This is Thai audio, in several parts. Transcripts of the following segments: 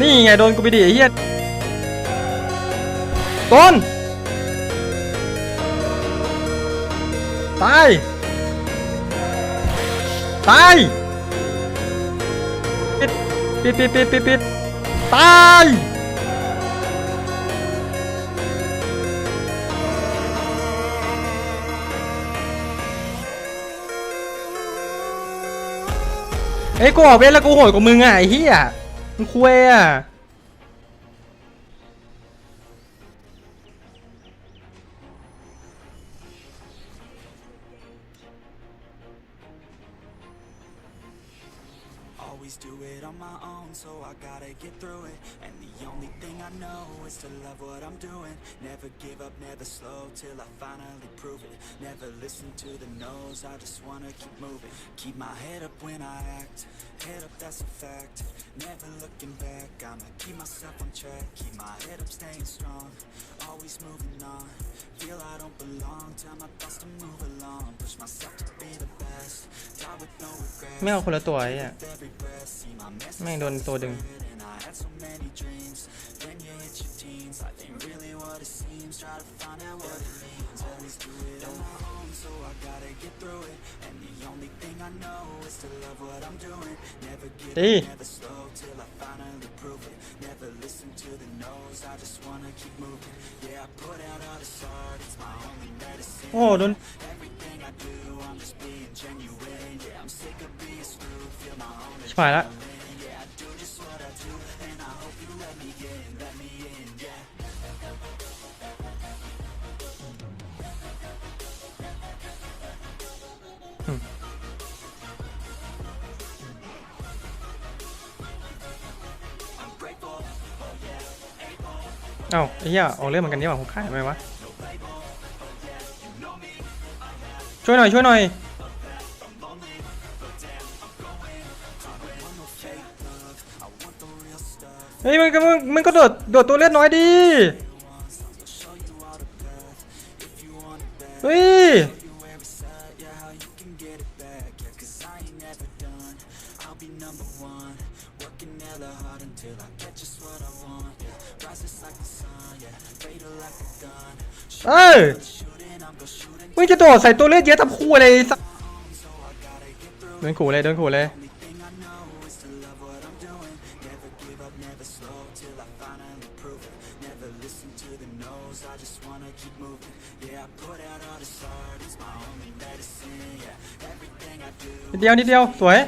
นี่ไงโดนกูไปดิไอ้เหี้ยต้นตายตายปิดปิดปิดปิดปิดปิดตายเอ้กูออกเวรแล้วกูโหดกว่ามึงอะไอ้เหี้ย 你挥 give up, never slow till I finally prove it. Never listen to the no's, I just wanna keep moving. Keep my head up when I act, head up, that's a fact. Never looking back, I'ma keep myself on track. Keep my head up, staying strong, always moving on. Feel I don't belong, tell my thoughts to move along. Push myself to be the best, die with no regrets. ไม่เอาคนละตัวไอ้เนี่ย Every breath, see my message แม่งโดนตัวดึง and I had so many dreams. Then you hit your teens, life ain't really what it seems. Try to find out what it means. Always do it on my own, so I gotta get through it. And the only thing I know is to love what I'm doing. Never give Hey. up, never slow till I finally prove it. Never listen to the no's, I just wanna keep moving. Yeah, I put out all this art, it's my only medicine. โอ้โดน Everything I do, I'm just being genuine. Yeah, I'm sick of being screwed, feel my own ชิบหายละ เอ้าไอ้เหี้ยออกเรื่องเหมือนกันเนี่หว่าผมขายไหมวะ ช่วยหน่อยช่วยหน่อย เฮ้ยมันก็มึงมึงก็โดดโดดตัวเลือดน้อยดีเฮ้ย เออมึงจะโดดใส่ตัวเลือดเยอะทำคู่อะไรสักเดินขู่เลยเดินขู่เลยนิดเดียวนิดเดียวสวย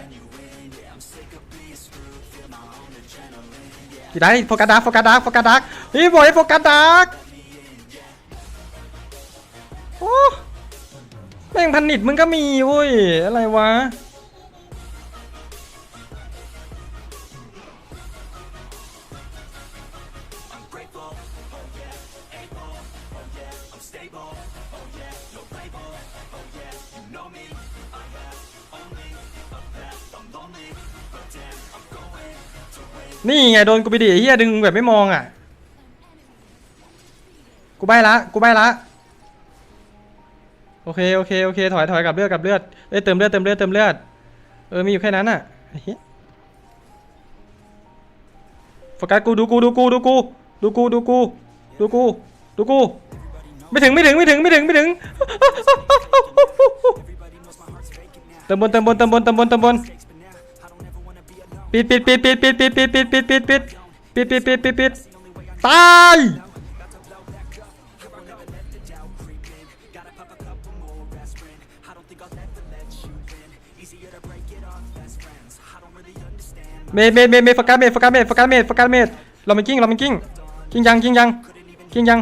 กี่ได้โฟกัสดักโฟกัสดักโฟกัสดาร์กนี่บอยโฟกัสดัก ม่งพันนิดมึงก็มีเว้ย อะไรวะ นี่ไงโดนกูไปดิเฮียดึงแบบไม่มองอะ กูใบละ กูใบละ โอเคโอเคโอเคถอยถอยกับเลือดกับเลือดเอ้ยเติมเลือดเติมเลือดเติมเลือดเออมีอยู่แค่นั้นอะโฟกัสกูดูกูดูกูดูกูดูกูดูกูดูกูดูกูไม่ถึงไม่ถึงไม่ถึงไม่ถึงไม่ถึงเติมบนเติมบนเติมบนเติมบนเติมบนปิดปิดปิดปิดปิดปิดปิดปิดปิดปิดปิดปิดปิดปิดปิดปิดตาย เมดเมดเมดเมดโฟกัสเมดโฟกัสเมดโฟกัสเมดโฟกัสเมดเรามันกิ้งเรามันกิ้งกิ้งยังกิ้งยังกิ้งยัง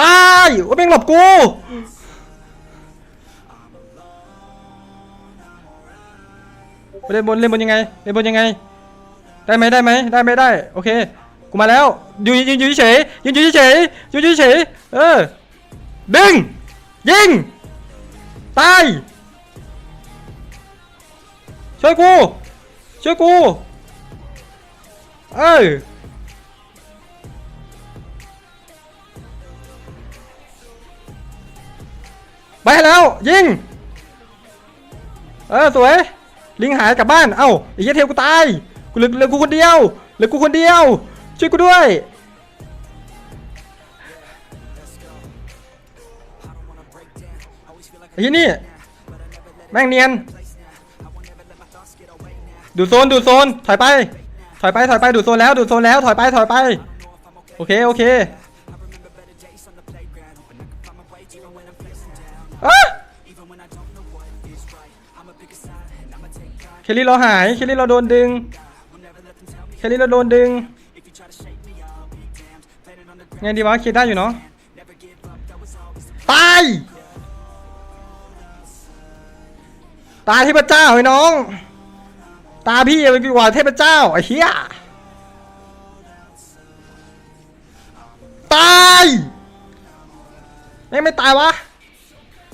ตายโอ้ยแม่งหลบกูเล่นบนเล่นบนยังไงเล่นบนยังไง ได้ไหมได้ไหมได้ไหมได้โอเคกูมาแล้วยู่ยืนยู่เฉยยืนยู่เฉยยืนยู่เฉยเออดึงยิงตายช่วยกู ช่วยกู เออไปให้แล้ว ยิง เออ สวย ลิงหายกลับบ้าน เอ้าไอ้เหี้ยเทวกูตาย กูเหลือเหลือกูคนเดียวเหลือกูคนเดียว ช่วยกูด้วย ไอ้ที่นี่ แม่งเนียน ดูดโซนดูดโซนถอยไป ถอยไปถอยไปดูดโซนแล้วดูดโซนแล้วถอยไปถอยไป โอเคโอเคเคลลี่เราหายเคลลี่เราโดนดึงเคลลี่เราโดนดึงไงดีวะคิดได้อยู่เนาะตายตาเทพเจ้าไอ้น้อง ตาพี่ไปกว่าเทพเจ้าไอ้เหี้ยตายแม่งไม่ตายวะ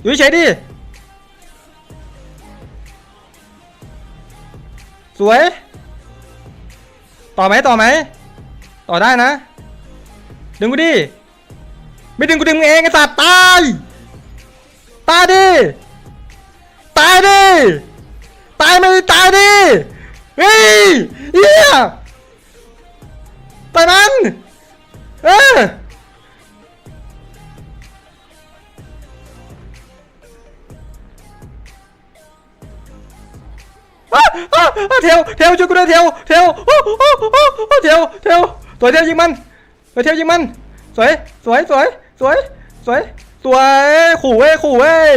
อยู่เฉยดิสวย ต่อไหมต่อไหม ต่อได้นะ ดึงกูดิ ไม่ดึงกูดึงเองไอ้สัตว์ตาย ตายดิ ตายดิ ตายไม่ตายดิ เฮ้ยเฮียตายมันเอออะอะอะเทวเทวช่วยกูด้วยเทวเทวโอ้โอ้โอ้โอ้เทวเทวสวยเทวยิงมันสวยเทวยิงมัน สวย สวย สวย สวย สวย สวย ขู่เว้ย ขู่เว้ย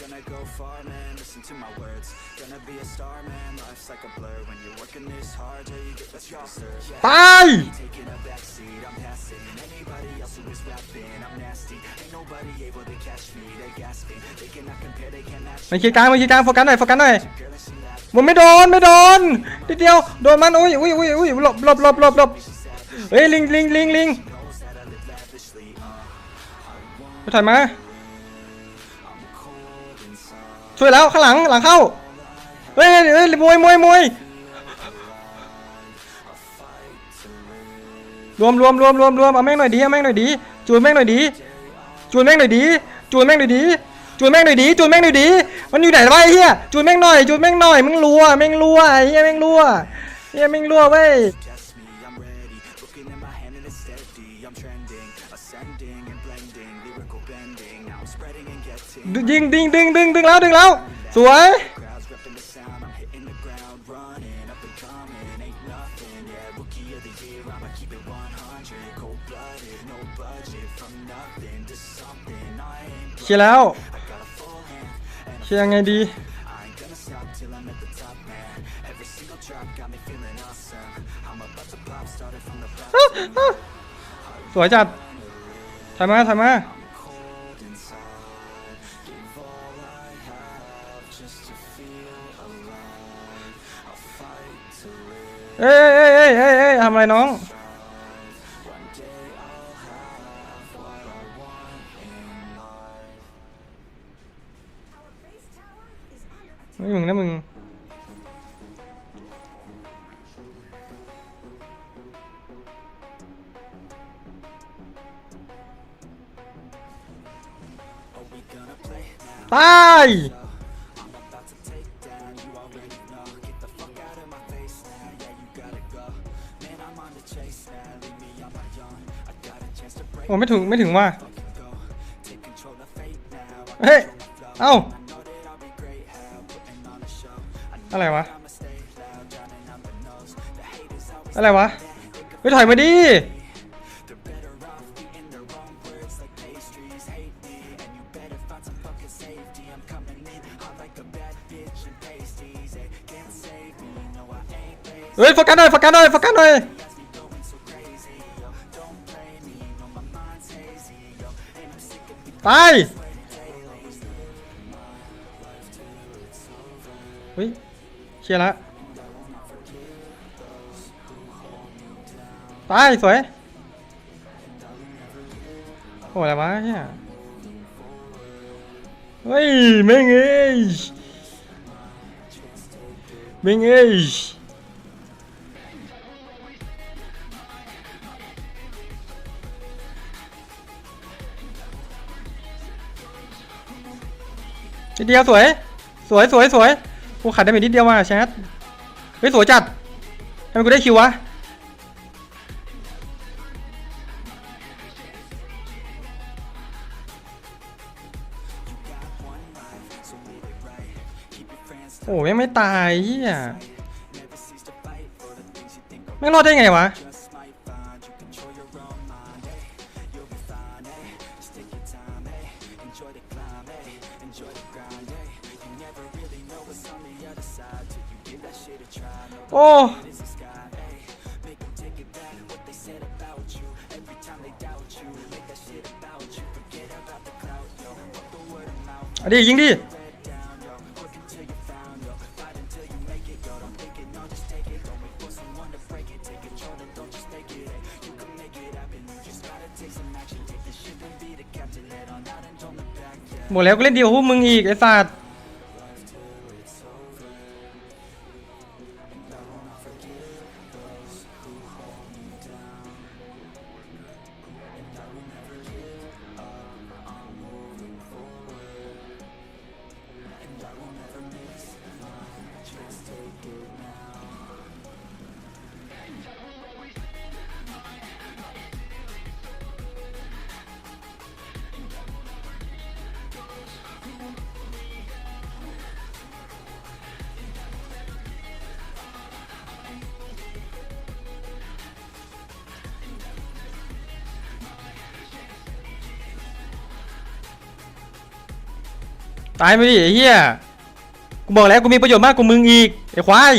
Gonna go far, man, listen to my words. Gonna be a star, man, life's like a blur. When you're working this hard, yeah, you get what you deserve. Yeah. ตาย Taking a backseat, I'm passing Anybody else who is rapping, I'm nasty Ain't nobody able to catch me, they gasping They cannot compare, they can't match มันคีย์กลางมันคีย์กลางโฟกัสหน่อยโฟกัสหน่อย Girl, listen that มันไม่โดนไม่โดนนิดเดียวโดนมันอุ้ยอุ้ยอุ้ยอุ้ยหลบหลบหลบหลบหลบเฮ้ยลิงลิงลิงลิง knows that I live lavishly, uh ไปถอยมา I'm cold inside ช่วยแล้วข้างหลังหลังเข้าเฮ้ยเฮ้ยมวยมวยมวยรวมรวมรวมรวมรวมเอาแม่งหน่อยดีเอาแม่งหน่อยดีจูนแม่งหน่อยดีจูนแม่งหน่อยดีจูนแม่งหน่อยดีจูนแม่งหน่อยดีจูนแม่งหน่อยดีมันอยู่ไหนวะไอ้เหี้ยจูนแม่งหน่อยจูนแม่งหน่อยมึงรัวแม่งรัวไอ้เหี้ยแม่งรัวเหี้ยแม่งรัวเว้ย ยิงดึงดึงดึงดึงแล้วดึงแล้วสวย เชียแล้ว เชียร์งไงดีสวยจัดทำมาทำมา เอ้ยเอ้ยเอ้ยเอ้ยทำอะไรน้อง ไม่มึงนะมึง ตาย มไม่ถึงไม่ถึงว่า เฮ้ย เอ้า อะไรวะ อะไรวะไปถอยมาดิเฮ้ยโฟกัสหน่อยโฟกกัสหน่อยโฟกกัสหน่อย sick of being ตายเฮ้ยเคลียร์ละตายสวย โอ้อะไรวะเนี่ยเฮ้ยแม่งเอ้ยแม่งเอ้ย นิดเดียวสวย สวยสวยสวยกูขาดได้ไปนิดเดียวว่ะแชทเฮ้ยสวยจัดทำไมกูได้คิววะโอ้ยไม่ตายเฮียแม่รอดได้ไงวะ enjoy the climb, ay, enjoy the grind, ay. You never really know what's on the other side till you give that shit a try. Oh. Is the sky, ay. Make them take it back What they said about you Every time they doubt you Make that shit about you Forget about the clout, yo Fuck the word of mouth หมดแล้วก็เล่นเดียวพวกมึงอีกไอ้สัตว์ ตายไปดิไอ้เหี้ย กูบอกแล้วกูมีประโยชน์มากกว่ามึงอีกไอ้ควาย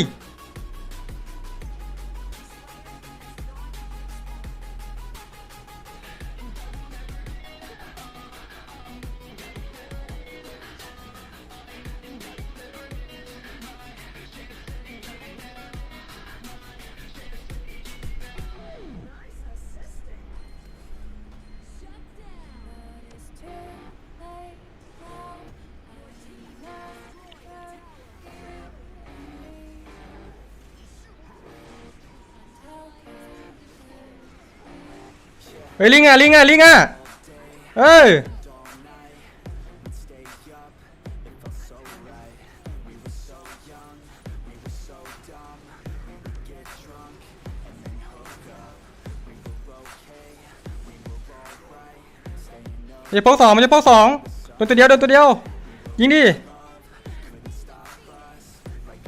เฮ้ยลิงอะลิงอะลิงอะเอ้ยมันจะโป๊กสองมันจะโป๊กสองโดนตัวเดียวโดนตัวเดียว ยิงดิ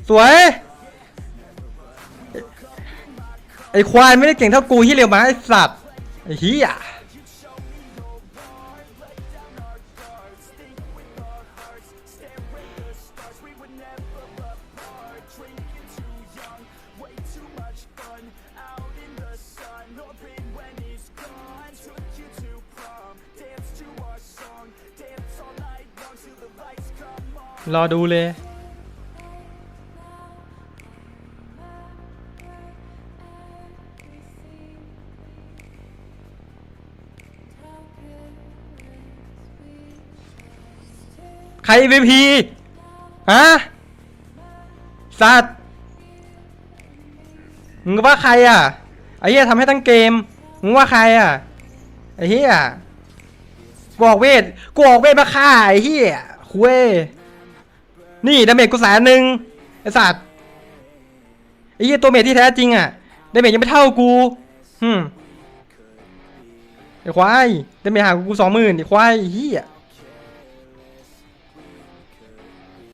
สวย ไอ้ควายไม่ได้เก่งเท่ากูที่เร็วมาไอ้สัตว์ เหี้ยรอดูเลย ร MVP ฮะสัตว์มึงว่าใครอะไอ้เหี้ยทำให้ตั้งเกมมึงว่าใครอะไอ้เหี้ยกูออกเวทกูออกเวทมาฆ่าไอ้เหี้ยคุยนี่ดาเมจกูแสนหนึ่งไอ้สัตว์ไอ้เหี้ยตัวเมจที่แท้จริงอะดาเมจยังไม่เท่ากูฮึมไอ้ควายดาเมจหางกูสองหมื่นไอ้ควายไอ้เหี้ย